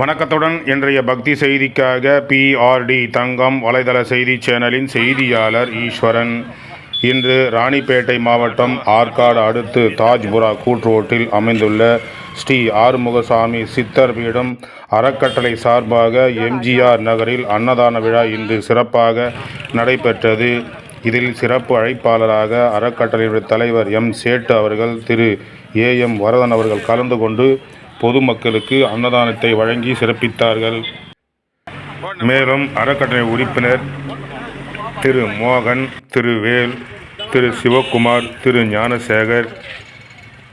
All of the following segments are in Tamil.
வணக்கத்துடன் இன்றைய பக்தி செய்திக்காக பிஆர்டி தங்கம் வலைதள செய்தி சேனலின் செய்தியாளர் ஈஸ்வரன். இன்று ராணிப்பேட்டை மாவட்டம் ஆற்காடு அடுத்து தாஜ்புரா கூட்ரோட்டில் அமைந்துள்ள ஸ்ரீ ஆறுமுகசாமி சித்தர் பீடம் அறக்கட்டளை சார்பாக எம்ஜிஆர் நகரில் அன்னதான விழா இன்று சிறப்பாக நடைபெற்றது. இதில் சிறப்பு அழைப்பாளராக அறக்கட்டளையுடைய தலைவர் எம் சேட்டு அவர்கள் திரு ஏ எம் வரதன் அவர்கள் கலந்து கொண்டு பொதுமக்களுக்கு அன்னதானத்தை வழங்கி சிறப்பித்தார்கள். மேலும் அறக்கட்டளை உறுப்பினர் திரு மோகன் திரு வேல் திரு சிவகுமார் திரு ஞானசேகர்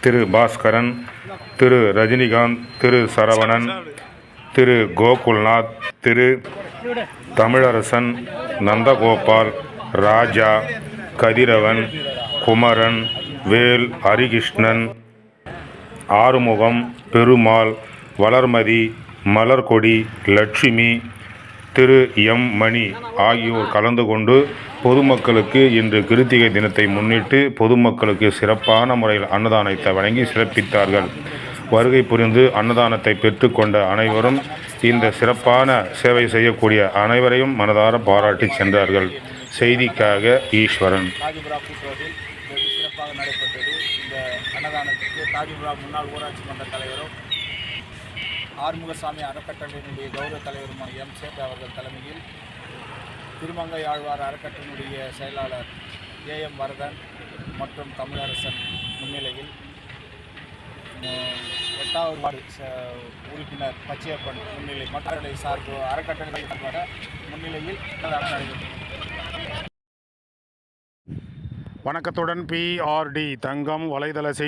திரு பாஸ்கரன் திரு ரஜினிகாந்த் திரு சரவணன் திரு கோகுல்நாத் திரு தமிழரசன் நந்தகோபால் ராஜா கதிரவன் குமரன் வேல் ஹரிகிருஷ்ணன் ஆறுமுகம் பெருமாள் வளர்மதி மலர்கொடி லட்சுமி திரு எம் மணி ஆகியோர் கலந்து கொண்டு பொதுமக்களுக்கு இன்று கிருத்திகை தினத்தை முன்னிட்டு பொதுமக்களுக்கு சிறப்பான முறையில் அன்னதானத்தை வழங்கி சிறப்பித்தார்கள். வருகை புரிந்து அன்னதானத்தை பெற்றுக்கொண்ட அனைவரும் இந்த சிறப்பான சேவை செய்யக்கூடிய அனைவரையும் மனதார பாராட்டி சென்றார்கள். செய்திக்காக ஈஸ்வரன். சிறப்பாக நடைபெற்றது. இந்த அன்னதானத்துக்கு தாஜிபுரா முன்னாள் ஊராட்சி மன்ற தலைவரும் ஆறுமுகசாமி அறக்கட்டளையினுடைய கௌரவ தலைவருமான எம். சேத் அவர்கள் தலைமையில் திருமங்கையாழ்வார் அறக்கட்டளையினுடைய செயலாளர் ஏ. எம். வரதன் மற்றும் தமிழரசன் முன்னிலையில் எட்டாவது வார்டு ச- உறுப்பினர் பச்சையப்பன் முன்னிலை மற்றவர்களை சார்பு அறக்கட்டளை முன்னிலையில் நடைபெற்றது. வணக்கத்துடன் பிஆர்டி தங்கம் வலைதள செய்தி